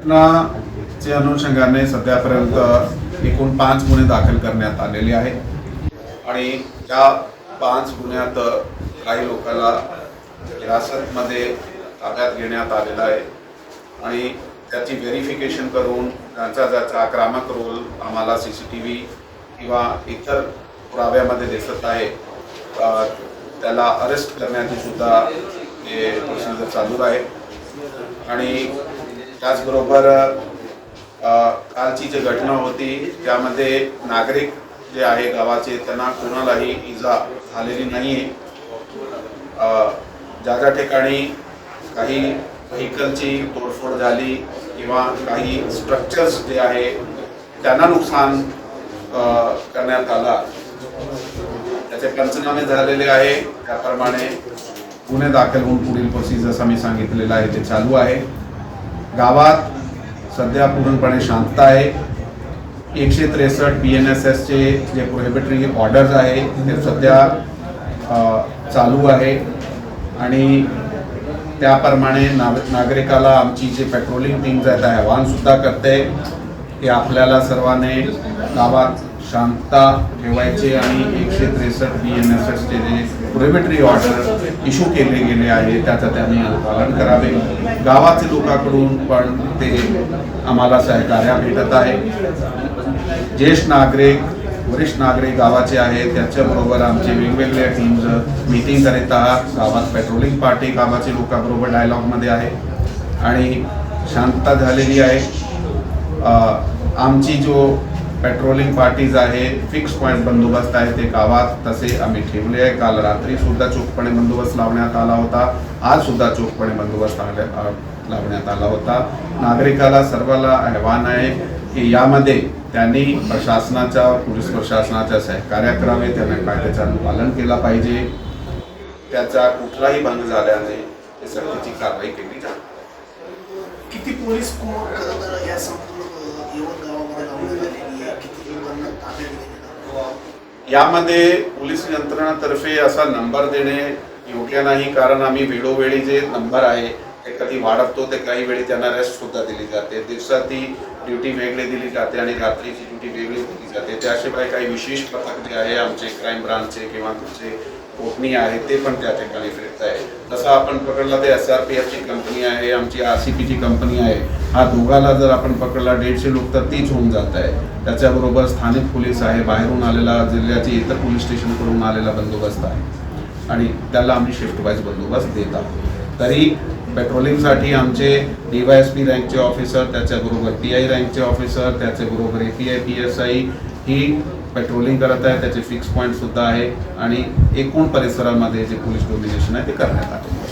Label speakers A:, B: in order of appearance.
A: घटनाच्या अनुषंगाने सध्यापर्यंत एकूण पाच गुन्हे दाखल करण्यात आलेले आहेत. आणि त्या पाच गुन्ह्यात काही लोकांना हिरासतमध्ये ताब्यात घेण्यात आलेला आहे. आणि त्याची व्हेरिफिकेशन करून त्यांचा ज्याचा आक्रमक रोल आम्हाला सी सी टी व्ही किंवा इतर पुराव्यामध्ये दिसत आहे त्याला अरेस्ट करण्याची सुद्धा हे प्रोसिजर चालू आहे. आणि त्याचबरोबर कालची जी घटना होती त्यामध्ये नागरिक जे आहे गावाचे त्यांना कोणालाही इजा झालेली नाही आहे ज्या ज्या ठिकाणी काही व्हेकलची तोडफोड झाली किंवा काही स्ट्रक्चर्स जे आहे त्यांना नुकसान करण्यात आला. त्याचे पंचनामे झालेले आहे. त्याप्रमाणे गुन्हे दाखल होऊन पुढील प्रोसिजर्स आम्ही सांगितलेलं आहे ते चालू आहे. गावात सध्या पूर्णपणे शांतता आहे. एकशे त्रेसष्ट बी एन एस एसचे जे प्रोहिबिटरी ऑर्डर्स आहे ते सध्या चालू आहे. आणि त्याप्रमाणे नाग नागरिकाला आमची जी पेट्रोलिंग टीम आहेत आहे आव्हानसुद्धा करते. की आपल्याला सर्वांनी गावात शांतता ठेवायचे आणि एकशे त्रेसष्ट बी एन एस एसचे जे प्रोहिबिटरी ऑर्डर इश्यू केले गेले आहे त्याचं त्यांनी पालन करावे. गावाचे लोकांकडून पण ते आम्हाला सहकार्य भेटत आहे. ज्येष्ठ नागरिक वरिष्ठ नागरिक गावाचे आहेत त्याच्याबरोबर आमचे वेगवेगळ्या टीम्स मीटिंग करीत आहात. गावात पेट्रोलिंग पार्टी गावाचे लोकांबरोबर डायलॉगमध्ये आहे. आणि शांतता झालेली आहे. आमची जो पेट्रोलिंग पार्टीज आहे फिक्स पॉईंट बंदोबस्त आहे ते गावात तसे आम्ही ठेवले आहे. काल रात्री सुद्धा चोखपणे बंदोबस्त लावण्यात आला होता. आज सुद्धा चोखपणे बंदोबस्त लावण्यात आला होता. नागरिकाला सर्वाला आव्हान आहे की यामध्ये त्यांनी प्रशासनाच्या पोलीस प्रशासनाच्या सहकार्या करावे त्यांनी कायद्याचं अनुपालन केलं पाहिजे. त्याचा कुठलाही भंग झाल्याने ते सक्तीची कारवाई केली जाते
B: किती पोलीस
A: यामध्ये पोलीस यंत्रणातर्फे असा नंबर देणे योग्य नाही कारण आम्ही वेळोवेळी जे नंबर आहे ते कधी वाढवतो ते काही वेळी त्यांना रेस्ट सुद्धा दिली जाते. दिवसाती ड्युटी वेगळी दिली जाते आणि रात्रीची ड्युटी वेगळी दिली जाते. त्याशिवाय काही विशेष पथक जे आहे आमचे क्राईम ब्रांचचे किंवा तुमचे कोकणी आहे ते पण त्या ठिकाणी फिरत आहे. जसं आपण पकडला ते एस आर पी एफची कंपनी आहे आमची आर सी पीची कंपनी आहे. हा दोघाला जर आपण पकडला दीडशे लोक तर तीच होऊन जात आहे. त्याच्याबरोबर स्थानिक पोलीस आहे बाहेरून आलेला जिल्ह्याचे इतर पोलीस स्टेशनकडून आलेला बंदोबस्त आहे. आणि त्याला आम्ही शिफ्ट वाईज बंदोबस्त देत आहोत. तरी पेट्रोलिंगसाठी आमचे डी वाय एस पी रँकचे ऑफिसर त्याच्याबरोबर पी आय रँकचे ऑफिसर त्याच्याबरोबर A P I P S I he patrolling करत आहे. त्याचे फिक्स पॉईंट सुद्धा आहे. आणि एकूण परिसरामध्ये जे पोलीस डोमिनेशन आहे ते करण्यात आले.